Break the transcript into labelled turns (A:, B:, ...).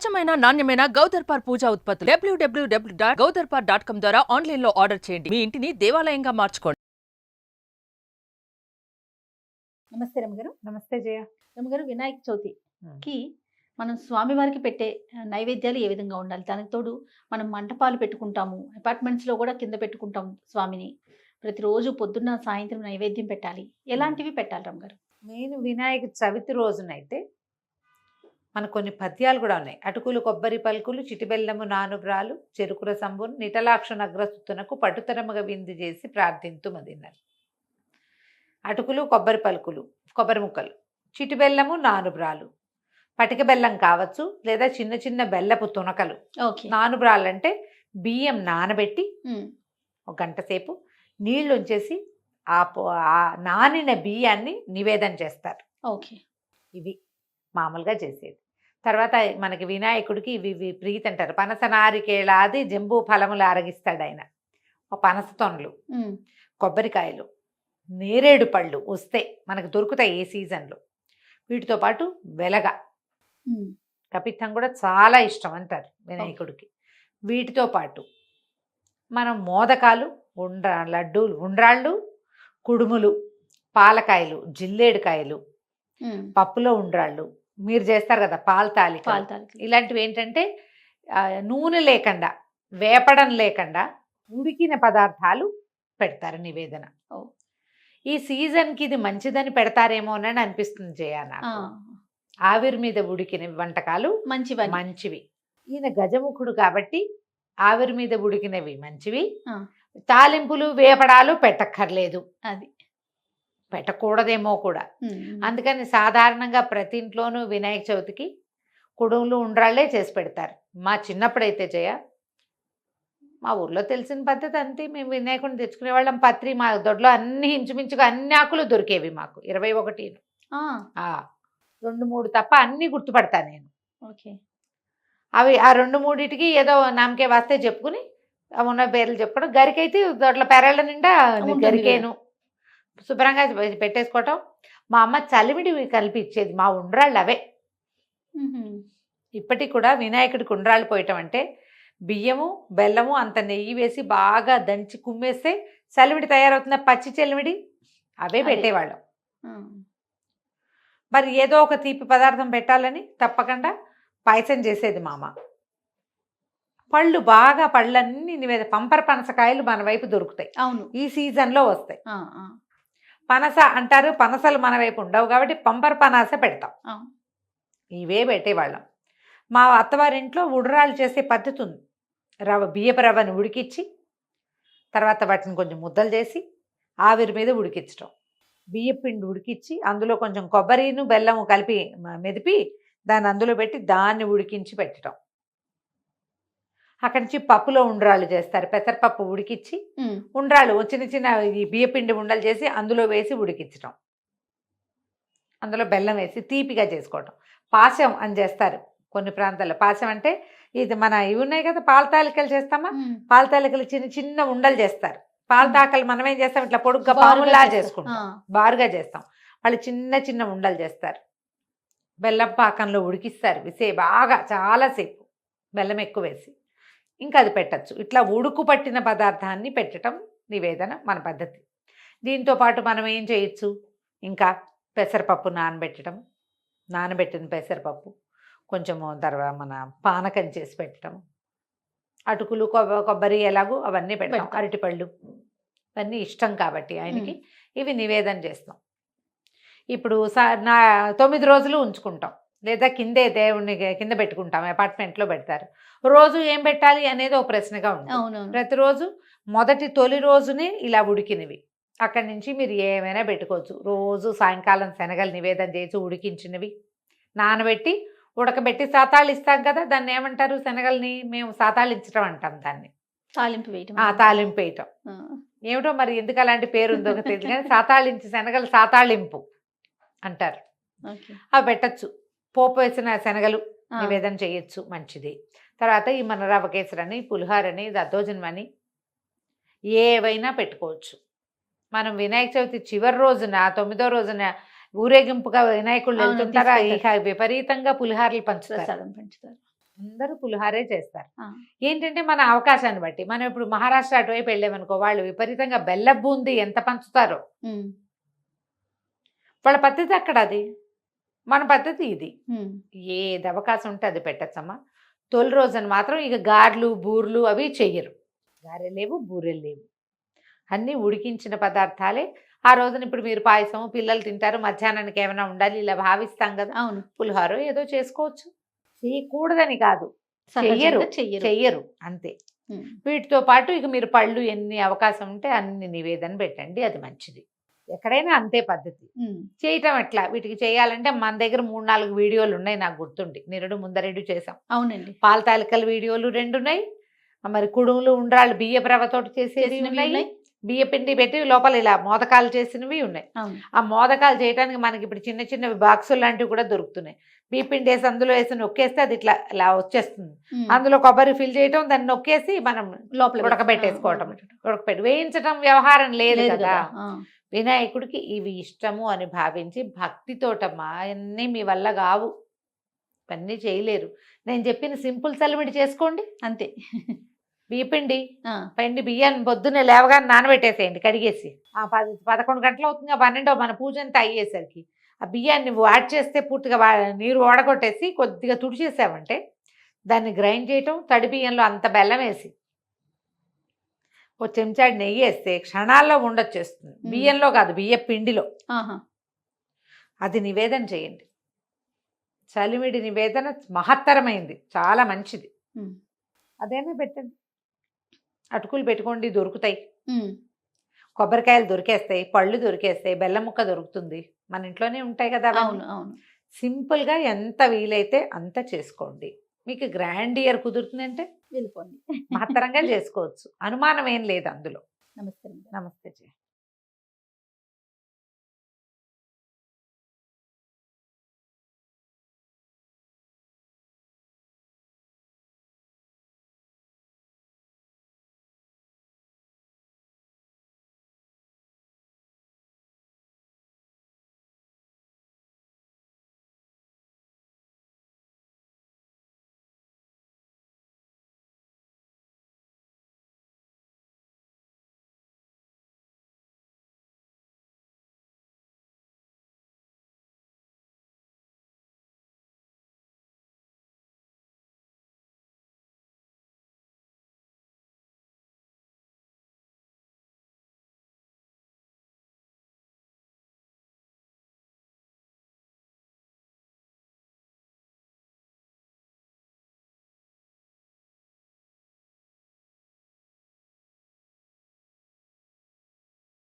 A: స్వచ్ఛమైన నాణ్యమైన గౌదర్పార్ పూజా ఉత్పత్తులు. డబ్ల్యూడబ్ల్యూడబ్ల్యూ డాట్ గౌదర్పార్ డాట్ కామ్ ద్వారా ఆన్లైన్లో ఆర్డర్ చేయండి. మీ ఇంటిని దేవాలయంగా మార్చుకోండి.
B: నమస్తే రమగారు.
C: నమస్తే జయ.
B: రమగారు వినాయక చవితికి మనం స్వామివారికి పెట్టే నైవేద్యాలు ఏ విధంగా ఉండాలి? దానికి తోడు మనం మంటపాలు పెట్టుకుంటాము. అపార్ట్మెంట్స్లో కూడా కింద పెట్టుకుంటాం స్వామిని. ప్రతిరోజు పొద్దున్న సాయంత్రం నైవేద్యం పెట్టాలి. ఎలాంటివి పెట్టాలి రమగారు?
C: నేను వినాయక చవితి రోజునైతే మనకు కొన్ని పద్యాలు కూడా ఉన్నాయి. అటుకులు కొబ్బరి పలుకులు చిటిబెల్లము నానుబ్రాలు చెరుకు రసంబును నిటలాక్ష నగ్రస్తునకు పటుతరముగా విందు చేసి ప్రార్థింతు మదిన్నారు అటుకులు కొబ్బరి పలుకులు కొబ్బరి ముక్కలు చిటిబెల్లము నానుబ్రాలు పటిక బెల్లం కావచ్చు లేదా చిన్న చిన్న బెల్లపు తునకలు.
B: ఓకే.
C: నానుబ్రాలు అంటే బియ్యం నానబెట్టి ఒక గంట సేపు నీళ్ళు ఉంచేసి ఆ నానిన బియ్యాన్ని నివేదన చేస్తారు.
B: ఓకే.
C: ఇవి. మామూలుగా చేసేది. తర్వాత మనకి వినాయకుడికి ఇవి ప్రీతి అంటారు. పనస నారికేళాది జంబూ ఫలములు అరగిస్తాడు ఆయన. పనస తొనలు కొబ్బరికాయలు నేరేడు పళ్ళు వస్తే మనకు దొరుకుతాయి ఏ సీజన్లో. వీటితో పాటు వెలగ. కపిత్తం కూడా చాలా ఇష్టం అంటారు వినాయకుడికి. వీటితో పాటు మనం మోదకాలు ఉండ్ర లడ్డూలు ఉండ్రాళ్ళు కుడుములు పాలకాయలు జిల్లేడుకాయలు. పప్పులో ఉండ్రాళ్ళు మీరు చేస్తారు కదా పాల తాలిక
B: పాలు తాలికలు.
C: ఇలాంటివి ఏంటంటే నూనె లేకుండా వేపడం లేకుండా ఉడికిన పదార్థాలు పెడతారు నివేదన.
B: ఓ.
C: ఈ సీజన్కి ఇది మంచిదని పెడతారేమోనని అనిపిస్తుంది జయ
B: ఆ,
C: నాకు ఆవిరి మీద ఉడికిన వంటకాలు
B: మంచివని.
C: మంచివి. ఈయన గజముఖుడు కాబట్టి ఆవిరి మీద ఉడికినవి మంచివి. తాలింపులు వేపడాలు పెట్టక్కర్లేదు.
B: అది.
C: పెట్టకూడదేమో కూడా. అందుకని సాధారణంగా ప్రతి ఇంట్లోనూ వినాయక చవితికి కుడుములు ఉండ్రాళ్ళే చేసి పెడతారు. మా చిన్నప్పుడైతే జయ మా ఊర్లో తెలిసిన పద్ధతి అంతే. మేము వినాయకుడిని తెచ్చుకునే వాళ్ళం. పత్రి మా దొడ్లో అన్ని ఇంచుమించుగా అన్ని ఆకులు దొరికేవి మాకు. ఇరవై ఒకటి రెండు మూడు తప్ప అన్ని గుర్తుపడతా నేను.
B: ఓకే.
C: అవి ఆ రెండు మూడిటికి ఏదో నామకే వస్తే చెప్పుకుని ఉన్న పేర్లు చెప్పుకోవడం. గరికైతే దొడ్ల పెరళ్ళ నిండా గరికేను. శుభ్రంగా పెట్టేసుకోవటం. మా అమ్మ చలిమిడి కలిపి ఇచ్చేది మా ఉండ్రాళ్ళు అవే. ఇప్పటికి కూడా వినాయకుడికి ఉండ్రాళ్ళు పోయటం అంటే బియ్యము బెల్లము అంత నెయ్యి వేసి బాగా దంచి కుమ్మేస్తే చలిమిడి తయారవుతున్న పచ్చి చలిమిడి అవే. పెట్టేవాళ్ళం. మరి ఏదో ఒక తీపి పదార్థం పెట్టాలని తప్పకుండా పాయసం చేసేది మామ పళ్ళు బాగా పళ్ళన్నీ నివేద పంపర పనసకాయలు మన వైపు దొరుకుతాయి.
B: అవును.
C: ఈ సీజన్లో వస్తాయి. పనస అంటారు పనసలు మన వైపు ఉండవు కాబట్టి పంపర పనాస పెడతాం. ఇవే పెట్టేవాళ్ళం. మా అత్తవారింట్లో ఉడరాలు చేసే పద్ధతి ఉంది. రవ్వ బియ్యపు రవ్వని ఉడికిచ్చి తర్వాత వాటిని కొంచెం ముద్దలు చేసి ఆవిరి మీద ఉడికించడం బియ్యపు పిండి ఉడికిచ్చి అందులో కొంచెం కొబ్బరిను బెల్లము కలిపి మెదిపి దాన్ని అందులో పెట్టి దాన్ని ఉడికించి పెట్టడం అక్కడి నుంచి పప్పులో ఉండ్రాళ్ళు చేస్తారు. పెసరపప్పు ఉడికిచ్చి ఉండ్రాళ్ళు చిన్న చిన్న ఈ బియ్యపిండి ఉండలు చేసి అందులో వేసి ఉడికించడం అందులో బెల్లం వేసి తీపిగా చేసుకోవటం. పాశం అని చేస్తారు కొన్ని ప్రాంతాల్లో. పాశం అంటే ఇది మన ఇవి ఉన్నాయి కదా పాల తాలికలు చేస్తామా. పాల తాలికలు చిన్న చిన్న ఉండలు చేస్తారు. పాల తాకలు మనం ఏం చేస్తాం? ఇట్లా పొడుగ్గా
B: చేస్తారు.
C: చేసుకుంటాం. బారుగా చేస్తాం. వాళ్ళు చిన్న చిన్న ఉండలు చేస్తారు. బెల్లం పాకంలో ఉడికిస్తారు. విసే బాగా చాలాసేపు బెల్లం ఎక్కువ వేసి. ఇంకా అది పెట్టచ్చు. ఇట్లా ఉడుకు పట్టిన పదార్థాన్ని పెట్టడం నివేదన మన పద్ధతి. దీంతో పాటు మనం ఏం చేయొచ్చు? ఇంకా పెసరపప్పు నానబెట్టడం నానబెట్టిన పెసరపప్పు కొంచెము తర్వాత మన పానకం చేసి పెట్టడం అటుకులు కొబ్బ కొబ్బరి ఎలాగో అవన్నీ పెడతాం.
B: పెడతాం.
C: అరటిపళ్ళు ఇవన్నీ ఇష్టం కాబట్టి ఆయనకి ఇవి నివేదన చేస్తాం. ఇప్పుడు సా నా తొమ్మిది రోజులు ఉంచుకుంటాం. లేదా కిందే దేవుణ్ణి కింద పెట్టుకుంటాం అపార్ట్మెంట్లో పెడతారు. రోజు ఏం పెట్టాలి అనేది ఒక ప్రశ్నగా
B: అవునవును.
C: ప్రతిరోజు మొదటి తొలి రోజునే ఇలా ఉడికినవి. అక్కడి నుంచి మీరు ఏమైనా పెట్టుకోవచ్చు. రోజు సాయంకాలం శనగలు నివేదన చేసి ఉడికించినవి. నానబెట్టి ఉడకబెట్టి సాతాళ్ళు ఇస్తాం కదా దాన్ని ఏమంటారు శనగల్ని? మేము సాతాళించడం అంటాం దాన్ని.
B: తాలింపు వేయటం
C: ఆ తాలింపు వేయటం. ఏమిటో మరి ఎందుకు అలాంటి పేరు ఉందో తెలియదు కానీ సాతాళించి శనగలు సాతాళింపు అంటారు. అవి పెట్టచ్చు. పోపు వేసిన శనగలు నివేదన చేయొచ్చు మంచిది. తర్వాత ఈ మన రవ్వ కేసరని పులిహారని దద్దోజనమని ఏవైనా పెట్టుకోవచ్చు. మనం వినాయక చవితి చివరి రోజున తొమ్మిదో రోజున ఊరేగింపుగా వినాయకుళ్ళు
B: అవును,
C: వెళ్తుంటారా? ఇక. విపరీతంగా పులిహారలు పంచుతారు.
B: పంచుతారు.
C: అందరూ పులిహారే చేస్తారు. ఏంటంటే మన అవకాశాన్ని బట్టి మనం ఇప్పుడు మహారాష్ట్ర అటువైపు వెళ్ళామనుకో వాళ్ళు విపరీతంగా బెల్ల బూంది ఎంత పంచుతారో. వాళ్ళ పద్ధతి అక్కడ అది? మన పద్ధతి ఇది. ఏది అవకాశం ఉంటే అది పెట్టచ్చమ్మా. తొలి రోజున మాత్రం ఇక గారెలు బూర్లు అవి చెయ్యరు. గారెలు లేవు బూరెలు లేవు. అన్నీ ఉడికించిన పదార్థాలే. ఆ రోజున ఇప్పుడు మీరు పాయసం పిల్లలు తింటారు మధ్యాహ్నానికి ఏమైనా ఉండాలి ఇలా భావిస్తాం కదా.
B: అవును.
C: పులిహోర ఏదో చేసుకోవచ్చు. చేయకూడదని కాదు. చెయ్యరు.
B: చెయ్యరు.
C: అంతే. వీటితో పాటు ఇక మీరు పళ్ళు ఎన్ని అవకాశం ఉంటే అన్ని నివేదన పెట్టండి. అది మంచిది. ఎక్కడైనా అంతే పద్ధతి. చేయటం ఎట్లా? వీటికి చేయాలంటే మన దగ్గర మూడు నాలుగు వీడియోలు ఉన్నాయి నాకు గుర్తుండి. నిరుడు ముందరెడు చేసాం
B: అవునండి.
C: పాల తాలికల వీడియోలు రెండు ఉన్నాయి. మరి కుడుములు ఉండ్రాళ్ళు బియ్య రవ్వతోటి చేసేవి ఉన్నాయి. బియ్య పిండి పెట్టి లోపల ఇలా మోదకాలు చేసినవి ఉన్నాయి. ఆ మోదకాలు చేయడానికి మనకి ఇప్పుడు చిన్న చిన్న బాక్సులు లాంటివి కూడా దొరుకుతున్నాయి. బియ్య పిండి వేసి అందులో వేసి నొక్కేస్తే అది ఇట్లా ఇలా వచ్చేస్తుంది. అందులో కొబ్బరి ఫిల్ చేయటం దాన్ని నొక్కేసి మనం
B: లోపల
C: ఉడకబెట్టేసుకోవటం.
B: ఆ,
C: ఉడకపెట్టి వేయించటం వ్యవహారం లేదు కదా. వినాయకుడికి ఇవి ఇష్టము అని భావించి భక్తితోటమ్మా అన్నీ మీ వల్ల కావు. ఇవన్నీ చేయలేరు. నేను చెప్పిన సింపుల్ చలిమిడి చేసుకోండి.
B: అంతే.
C: బియ్యపిండి పిండి బియ్యాన్ని పొద్దున్నే లేవగానే నానబెట్టేసేయండి కడిగేసి. ఆ పది పదకొండు గంటలు అవుతుంది ఆ పన్నెండో మన పూజ అంతా అయ్యేసరికి. ఆ బియ్యాన్ని వాడ్ చేస్తే పూర్తిగా వా- నీరు ఓడగొట్టేసి కొద్దిగా తుడిచేసామంటే దాన్ని గ్రైండ్ చేయటం తడి బియ్యంలో అంత బెల్లం వేసి ఓ చెంచాడు నెయ్యి వేస్తే క్షణాల్లో ఉండొచ్చేస్తుంది. బియ్యంలో కాదు బియ్య పిండిలో. అది నివేదన చేయండి. చలిమిడి నివేదన మహత్తరమైంది. చాలా మంచిది. అదేనే పెట్టండి. అటుకులు పెట్టుకోండి దొరుకుతాయి. కొబ్బరికాయలు దొరికేస్తాయి పళ్ళు దొరికేస్తాయి బెల్లం ముక్క దొరుకుతుంది. మన ఇంట్లోనే ఉంటాయి కదా.
B: అవును అవును.
C: సింపుల్గా ఎంత వీలైతే అంత చేసుకోండి. మీకు గ్రాండ్ ఇయర్ కుదురుతుందంటే
B: వెళ్ళిపోండి.
C: మహత్తరంగా చేసుకోవచ్చు. అనుమానం ఏం లేదు అందులో.
B: నమస్తే
C: నమస్తే జయ.